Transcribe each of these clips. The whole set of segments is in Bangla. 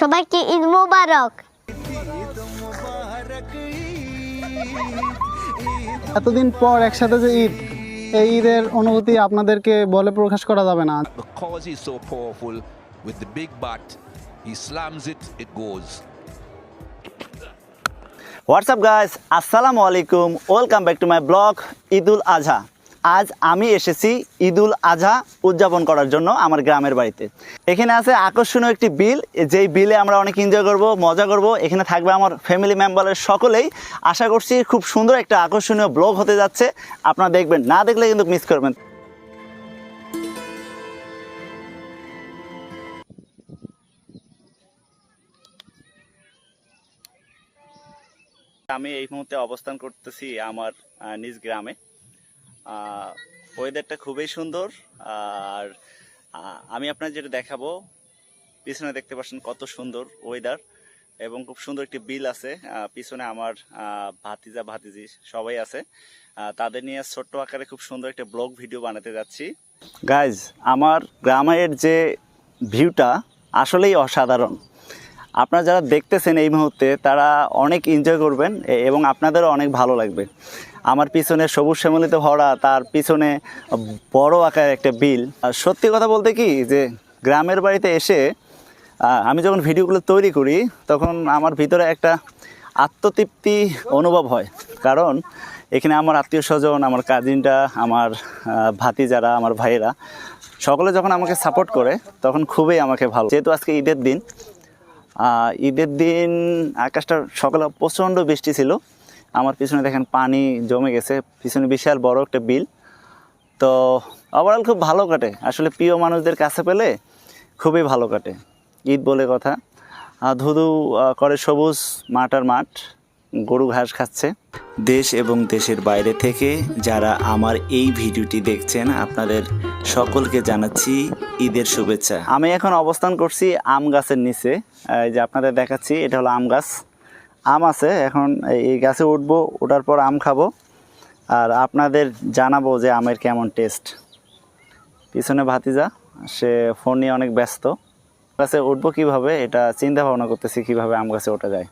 সবাইকে ঈদ মোবারক। এতদিন পর একসাথে যে ঈদ এই ঈদের অনুভূতি আপনাদেরকে বলে প্রকাশ করা যাবে না. হোয়াটসঅ্যাপ গাইস আসসালামু আলাইকুম welcome back to my blog Eidul Azha আজ আমি এসেছি ঈদুল আজহা উদযাপন করার জন্য আমার গ্রামের বাড়িতে। এখানে আছে আকর্ষণীয় একটি বিল, যেই বিলে আমরা অনেক এনজয় করব, মজা করব। এখানে থাকবে আমার ফ্যামিলি মেম্বারের সকলেই। আশা করছি খুব সুন্দর একটা আকর্ষণীয় ব্লগ হতে যাচ্ছে। আপনারা দেখবেন, না দেখলে কিন্তু মিস করবেন। আমি এই মুহূর্তে অবস্থান করতেছি আমার নিজ গ্রামে। ওয়েদারটা খুবই সুন্দর, আর আমি আপনার যেটা দেখাবো, পিছনে দেখতে পাচ্ছেন কত সুন্দর ওয়েদার এবং খুব সুন্দর একটি বিল আছে পিছনে আমার ভাতিজা, ভাতিজি সবাই আছে তাদের নিয়ে ছোট্ট আকারে খুব সুন্দর একটা ব্লগ ভিডিও বানাতে যাচ্ছি। গাইজ আমার গ্রামের যে ভিউটা আসলেই অসাধারণ। আপনারা যারা দেখতেছেন এই মুহূর্তে, তারা অনেক এনজয় করবেন, এবং আপনাদেরও অনেক ভালো লাগবে। আমার পিছনে সবুজ শ্যামলিতে ভরা তার পিছনে বড় আকার একটা বিল। আর সত্যি কথা বলতে কি যে গ্রামের বাড়িতে এসে আমি যখন ভিডিওগুলো তৈরি করি তখন আমার ভিতরে একটা আত্মতৃপ্তি অনুভব হয়। কারণ এখানে আমার আত্মীয় স্বজন আমার কাজিনরা আমার আহ, ভাতিজারা আমার ভাইয়েরা সকলে যখন আমাকে সাপোর্ট করে তখন খুবই আমাকে ভালো। যেহেতু আজকে ঈদের দিন ঈদের দিন আকাশটা সকালে প্রচণ্ড বৃষ্টি ছিল আমার পিছনে দেখেন পানি জমে গেছে পিছনে বিশাল বড় একটা বিল। তো ওভারঅল খুব ভালো কাটে। আসলে প্রিয় মানুষদের কাছে পেলে খুবই ভালো কাটে। ঈদ বলে কথা। ধুধু করে সবুজ মাঠ আর মাঠ গরু ঘাস খাচ্ছে। দেশ এবং দেশের বাইরে থেকে যারা আমার এই ভিডিওটি দেখছেন আপনাদের সকলকে জানাচ্ছি ঈদের শুভেচ্ছা। আমি এখন অবস্থান করছি আম গাছের নিচে। এই যে আপনাদের দেখাচ্ছি এটা হলো আম গাছ আম আছে, এখন এই- গাছে উঠবো ওঠার পর আম খাব। আর আপনাদের জানাব যে আমের কেমন টেস্ট। পিছনে ভাতিজা, সে ফোন নিয়ে অনেক ব্যস্ত। গাছে উঠবো কীভাবে, এটা চিন্তা ভাবনা করতেছি কীভাবে আম গাছে ওঠা যায়।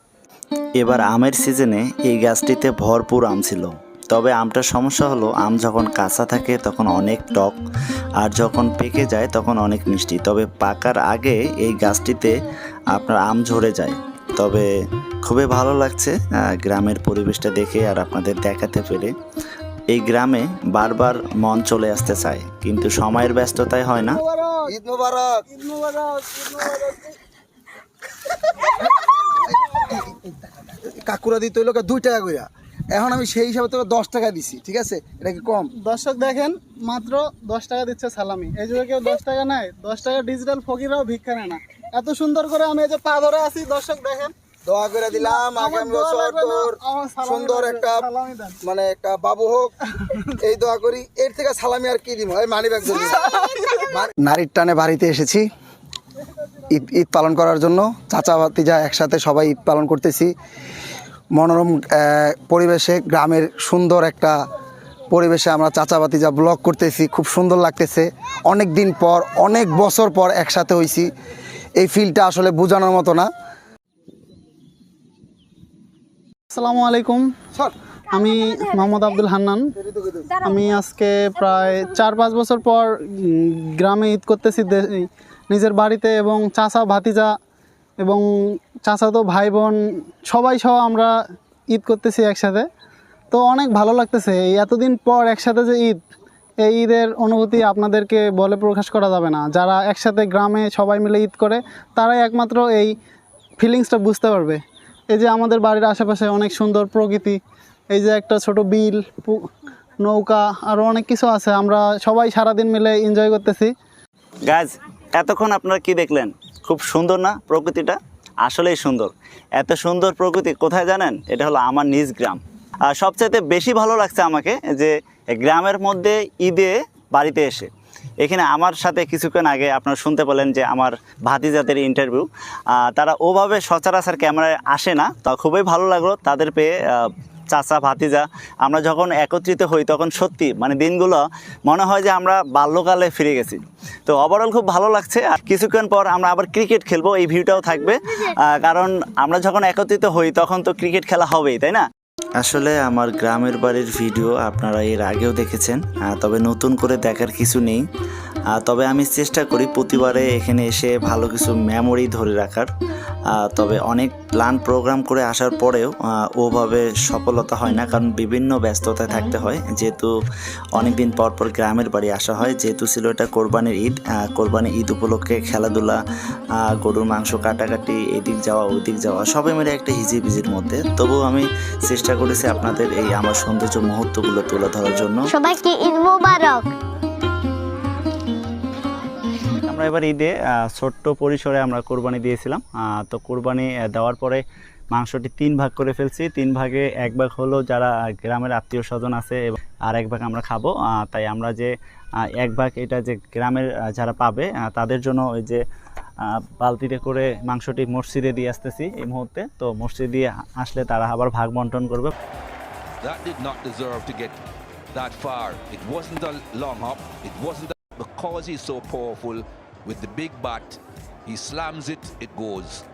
এবার আমের সিজনে এই গাছটিতে ভরপুর আম ছিল। তবে আমটার সমস্যা হলো, আম যখন কাঁচা থাকে তখন অনেক টক, আর যখন পেকে যায় তখন অনেক মিষ্টি। তবে পাকার আগে এই গাছটিতে আপনার আম ঝরে যায়। তবে খুবই ভালো লাগছে গ্রামের পরিবেশটা দেখে আর আপনাদের দেখাতে পেরে। এই গ্রামে বারবার মন চলে আসতে চায় কিন্তু সময়ের ব্যস্ততায় হয় না। কাকুরা দিতে হইল দুই টাকা কইরা। এখন আমি সেই হিসাবে তোকে দশ টাকা দিছি ঠিক আছে? এটা কি কম? দর্শক দেখেন মাত্র দশ টাকা দিচ্ছে সালামি। এই যুগে কেউ দশ টাকা নেয় দশ টাকা ডিজিটাল ফকিরাও ভিক্ষা নেয় না। এত সুন্দর করে আমি এই যে পা ধরে আছি দর্শক দেখেন। দোয়া করে দিলাম আগামী বছর তোর সুন্দর একটা মানে একটা বাবু হোক এই দোয়া করি। এর থেকে সালামি আর কি দিব এই মানি ব্যাগ নারীর টানে বাড়িতে এসেছি ঈদ ঈদ পালন করার জন্য। চাচা ভাতিজা একসাথে সবাই ঈদ পালন করতেছি। মনোরম পরিবেশে গ্রামের সুন্দর একটা পরিবেশে আমরা চাচা ভাতিজা ব্লগ করতেছি খুব সুন্দর লাগতেছে। অনেক দিন পর অনেক বছর পর একসাথে হইছি। এই ফিলটা আসলে বোঝানোর মতো না। আসসালামু আলাইকুম। আমি মোহাম্মদ আব্দুল হান্নান। আমি আজকে প্রায় চার পাঁচ বছর পর গ্রামে ঈদ করতেছি নিজের বাড়িতে এবং চাচা ভাতিজা এবং চাচাতো ভাই বোন সবাই সহ আমরা ঈদ করতেছি একসাথে। তো অনেক ভালো লাগতেছে। এই এতদিন পর একসাথে যে ঈদ এই ঈদের অনুভূতি আপনাদেরকে বলে প্রকাশ করা যাবে না। যারা একসাথে গ্রামে সবাই মিলে ঈদ করে, তারাই একমাত্র এই ফিলিংসটা বুঝতে পারবে। এই যে আমাদের বাড়ির আশেপাশে অনেক সুন্দর প্রকৃতি, এই যে একটা ছোট বিল নৌকা আরও অনেক কিছু আছে। আমরা সবাই সারাদিন মিলে এনজয় করতেছি। গাছ এতক্ষণ আপনারা কি দেখলেন? খুব সুন্দর না প্রকৃতিটা? আসলেই সুন্দর। এত সুন্দর প্রকৃতি কোথায় জানেন? এটা হলো আমার নিজ গ্রাম। আর সবচাইতে বেশি ভালো লাগছে আমাকে যে গ্রামের মধ্যে ঈদে বাড়িতে এসে। এখানে আমার সাথে কিছুক্ষণ আগে আপনারা শুনতে পেলেন যে আমার ভাতিজাদের ইন্টারভিউ তারা ওভাবে সচরাচর ক্যামেরায় আসে না, তা খুবই ভালো লাগল তাদের পেয়ে চাচা, ভাতিজা, আমরা যখন একত্রিত হই তখন সত্যি মানে দিনগুলো মনে হয় যে আমরা বাল্যকালে ফিরে গেছি। তো ওভারঅল খুব ভালো লাগছে আর কিছুক্ষণ পর আমরা আবার ক্রিকেট খেলব, এই ভিউটাও থাকবে। কারণ আমরা যখন একত্রিত হই তখন তো ক্রিকেট খেলা হবেই, তাই না? আসলে আমার গ্রামের বাড়ির ভিডিও আপনারা এর আগেও দেখেছেন তবে নতুন করে দেখার কিছু নেই। তবে আমি চেষ্টা করি প্রতিবারে এখানে এসে ভালো কিছু মেমোরি ধরে রাখার। তবে অনেক প্ল্যান প্রোগ্রাম করে আসার পরেও ওভাবে সফলতা হয় না কারণ বিভিন্ন ব্যস্ততায় থাকতে হয়। যেহেতু অনেক দিন পর পর গ্রামের বাড়ি আসা হয় যেহেতু ছিল এটা কোরবানির ঈদ কোরবানির ঈদ উপলক্ষে খেলাধুলা গরুর মাংস কাটাকাটি এদিক যাওয়া ওদিক যাওয়া সবাই মিলে একটা হিজিবিজির মধ্যে। তবুও আমি চেষ্টা করেছি আপনাদের এই আমার সৌন্দর্য মুহূর্তগুলো তুলে ধরার জন্য। সবাইকে ঈদ মোবারক। আমরা এবার ঈদে ছোট্ট পরিসরে আমরা কোরবানি দিয়েছিলাম। তো কোরবানি দেওয়ার পরে মাংসটি তিন ভাগ করে ফেলছি। তিন ভাগে এক ভাগ হলো যারা গ্রামের আত্মীয় স্বজন আছে আর এক ভাগ আমরা খাব। তাই আমরা যে এক ভাগ এটা যে গ্রামের যারা পাবে তাদের জন্য ওই যে বালতিতে করে মাংসটি মসজিদে দিয়ে আসতেছি এই মুহূর্তে। তো মসজিদ দিয়ে আসলে তারা আবার ভাগ বন্টন করবে। That did not deserve to get that far. It wasn't a long hop. It wasn't a, because he's so powerful. With the big bat. He slams it, it goes.